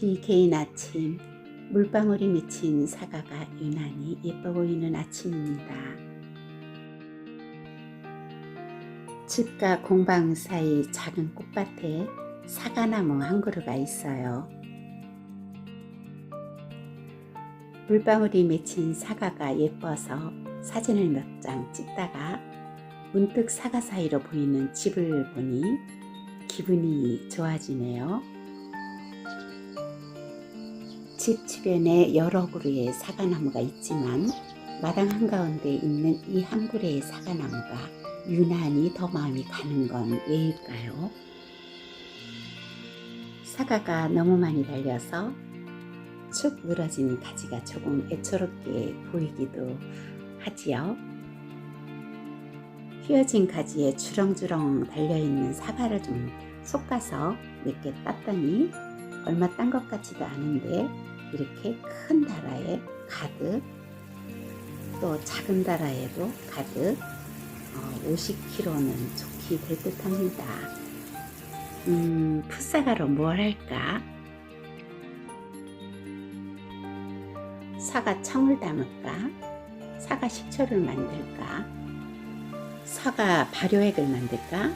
비 개인 아침 물방울이 맺힌 사과가 유난히 예뻐 보이는 아침입니다. 집과 공방 사이 작은 꽃밭에 사과나무 한 그루가 있어요. 물방울이 맺힌 사과가 예뻐서 사진을 몇 장 찍다가 문득 사과 사이로 보이는 집을 보니 기분이 좋아지네요. 집 주변에 여러 그루의 사과나무가 있지만 마당 한가운데 있는 이 한 그루의 사과나무가 유난히 더 마음이 가는 건 왜일까요? 사과가 너무 많이 달려서 축 늘어진 가지가 조금 애초롭게 보이기도 하지요. 휘어진 가지에 주렁주렁 달려있는 사과를 좀 솎아서 몇개 땄더니 얼마 딴 것 같지도 않은데 이렇게 큰 다라에 가득 또 작은 다라에도 가득 어, 50kg는 좋게 될 듯 합니다. 음, 풋사과로 뭘 할까? 사과 청을 담을까? 사과 식초를 만들까? 사과 발효액을 만들까?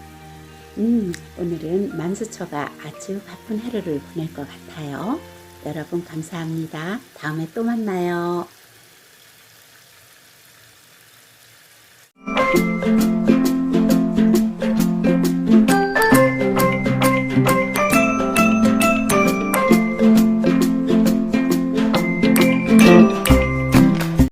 음, 오늘은 만수초가 아주 바쁜 하루를 보낼 것 같아요. 여러분 감사합니다. 다음에 또 만나요.